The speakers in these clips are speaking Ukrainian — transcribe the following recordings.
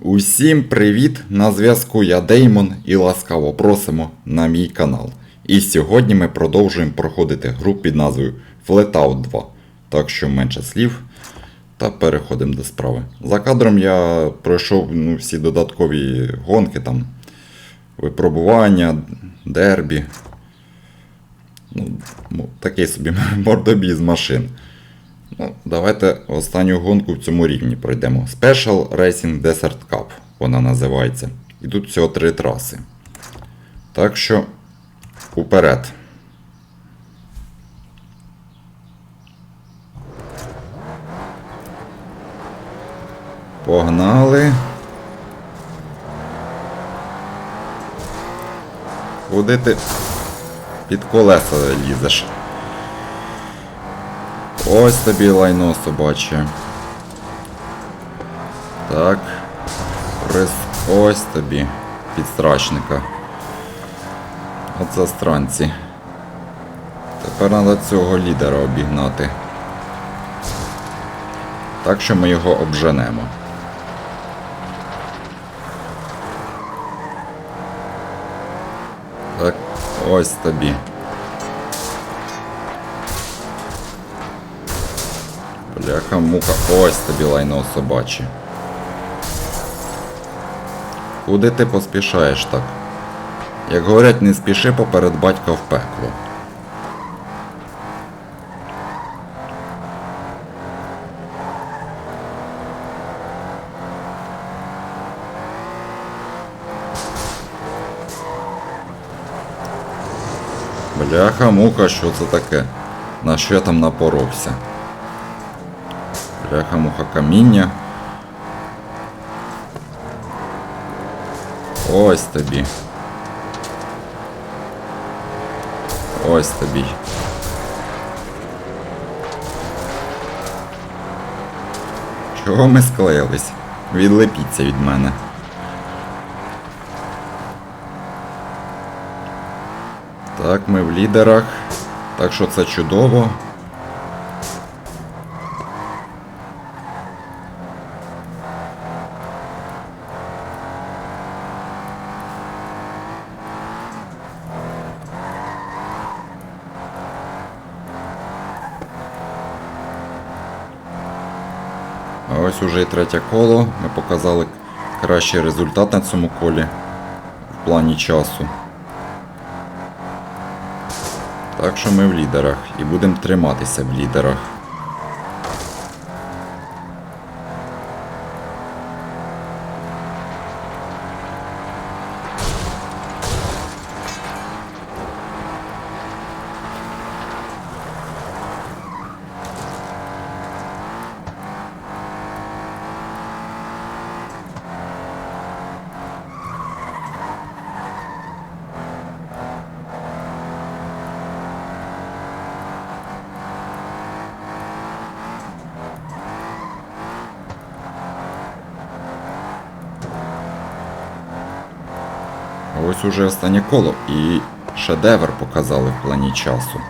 Усім привіт! На зв'язку я Деймон і ласкаво просимо на мій канал. І сьогодні ми продовжуємо проходити гру під назвою Flatout 2. Так що менше слів та переходимо до справи. За кадром я пройшов ну, всі додаткові гонки, там, випробування, дербі. Ну, такий собі мордобій з машин. Ну, давайте останню гонку в цьому рівні пройдемо. Special Racing Desert Cup вона називається. І тут всього три траси. Так що уперед. Погнали. Куди ти під колеса лізеш? Ось тобі лайно собаче. Так. Приз... Ось тобі підстрачника. От застранці. Тепер треба цього лідера обігнати. Так що ми його обженемо. Так, ось тобі. Бляха муха, ось тобі лайно собаче. Куди ти поспішаєш так? Як говорять, не спіши поперед батька в пекло. Бляха муха, що це таке? На що я там напоровся? Бляха муха каміння. Ось тобі. Ось тобі. Чого ми склеїлись? Відлепіться від мене. Так, ми в лідерах. Так що це чудово. Ось і третє коло. Ми показали кращий результат на цьому колі в плані часу. Так що ми в лідерах і будемо триматися в лідерах. Ось уже останнє коло і шедевр показали в плані часу.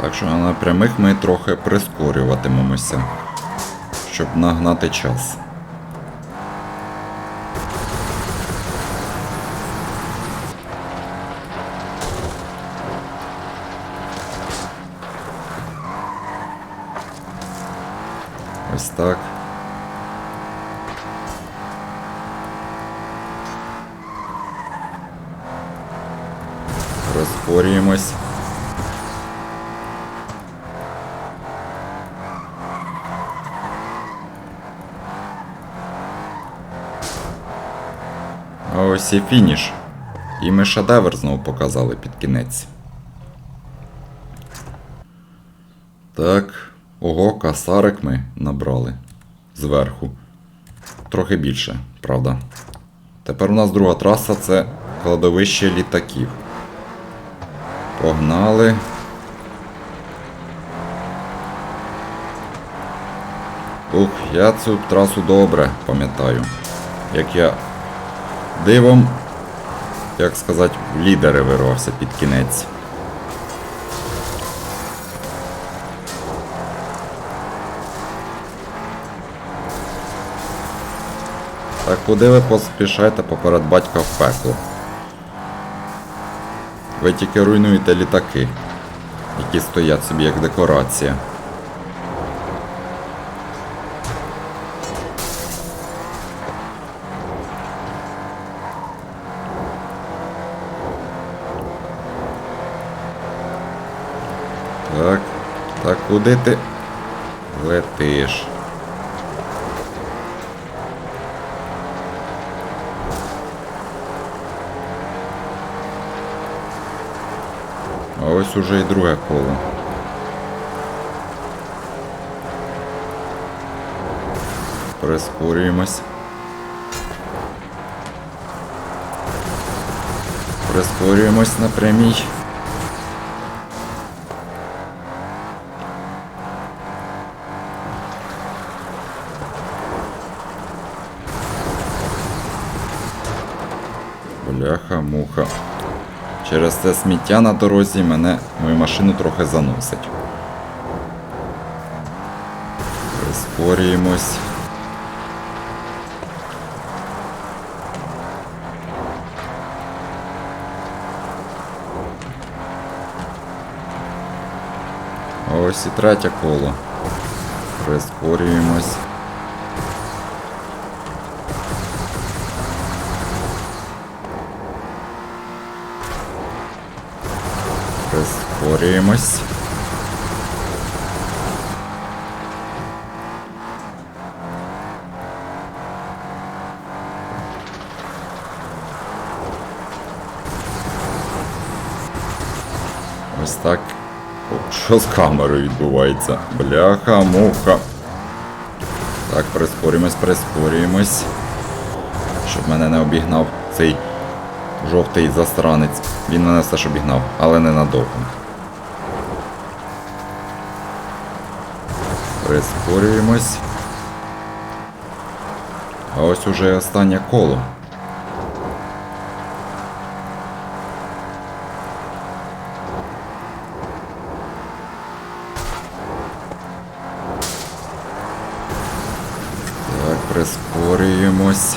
Так що на прямих ми трохи прискорюватимемося, щоб нагнати час. Ось так. Розпорюємось. А ось і фініш. І ми шедевр знову показали під кінець. Так. Ого, касарик ми набрали зверху. Трохи більше, правда. Тепер у нас друга траса це кладовище літаків. Погнали. Ух, я цю трасу добре пам'ятаю. Як я дивом, як сказати, в лідери вирвався під кінець. Так, куди ви поспішаєте поперед батька в пекло? Ви тільки руйнуєте літаки, які стоять собі як декорація. Так, так куди ти летиш? ось уже і друге коло. Прискорюємось. Прискорюємось на прямій. Бляха, муха. Через це сміття на дорозі мене мою машину трохи заносить. Прискорюємось. Ось і третє коло. Прискорюємось. Прискорюємось. Ось так. О, що з камерою відбувається? Бляха, муха. Так, прискорюємось, прискорюємось. Щоб мене не обігнав цей жовтий застранець. Він мене все ж обігнав, але ненадовго. Прискорюємось. А ось уже останнє коло. Так. Прискорюємось.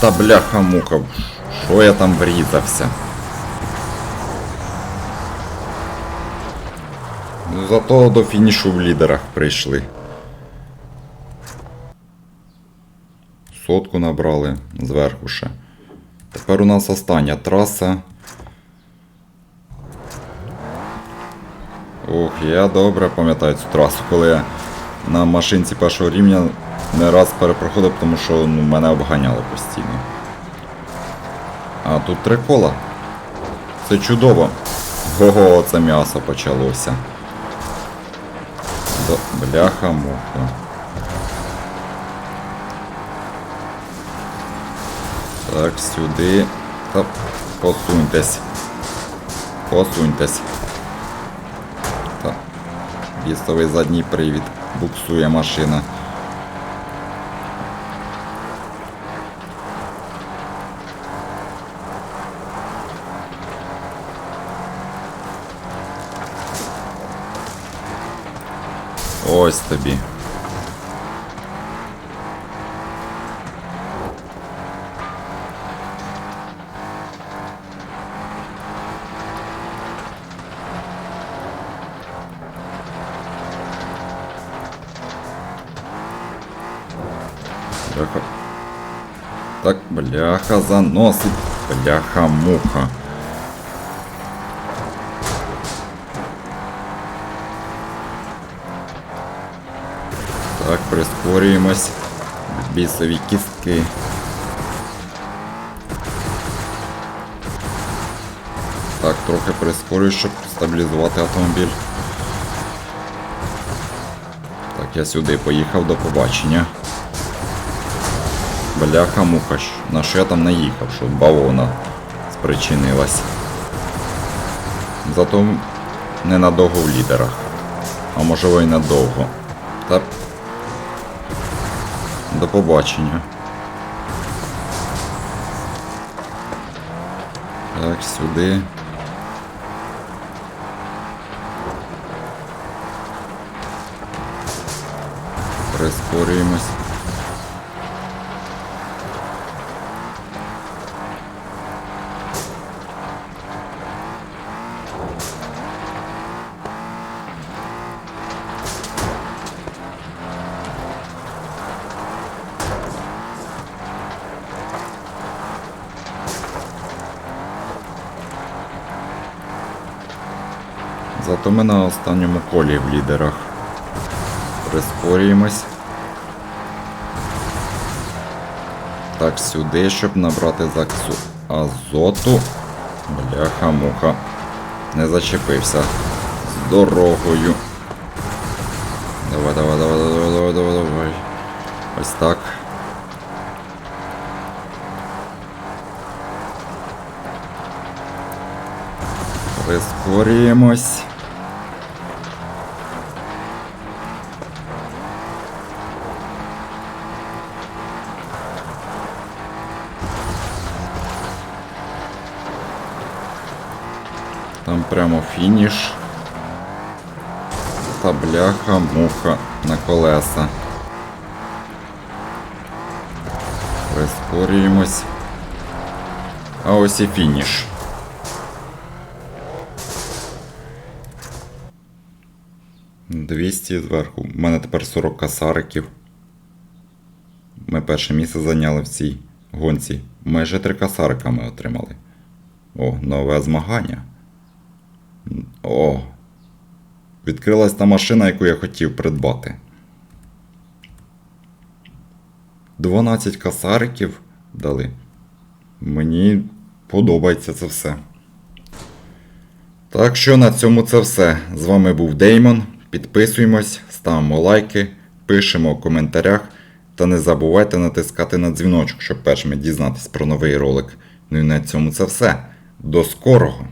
Та бляха муха, що я там врізався? Ну, Зато до фінішу в лідерах прийшли. Сотку набрали зверху ще. Тепер у нас остання траса. Ох, я добре пам'ятаю цю трасу, коли я на машинці першого рівня не раз перепроходив, тому що ну, мене обганяли постійно. А тут три кола. Це чудово. Ого, це м'ясо почалося. Бляха муха. Так, сюди. Та посуньтесь. Посуньтесь. Так. Вістовий задній привід. Буксує машина. Ось тобі. Бляха. Так, бляха заносить. Бляха Так. Бісові кістки. Так, трохи прискорюю, щоб стабілізувати автомобіль. Так, я сюди поїхав до побачення. Бляха муха, на що я там наїхав, що бавовна спричинилась. Зато ненадовго в лідерах. А можливо і надовго. До побачення. Так, сюди. Прискорюємось. Зато ми на останньому колі в лідерах. Прискорюємось. Так, сюди, щоб набрати заксу азоту. Бляха-муха. Не зачепився. З дорогою. Давай, давай, давай, давай, давай, давай, давай. Ось так. Прискорюємось. Там прямо фініш. Та бляха, муха на колеса. Прискорюємось. А ось і фініш. Двісті зверху. У мене тепер 40 касариків. Ми перше місце зайняли в цій гонці. Майже три касарика ми отримали. О, нове змагання. О. Відкрилась та машина, яку я хотів придбати. 12 касариків дали. Мені подобається це все. Так що на цьому це все. З вами був Деймон. Підписуємось, ставимо лайки, пишемо в коментарях та не забувайте натискати на дзвіночок, щоб першими дізнатись про новий ролик. Ну і на цьому це все. До скорого!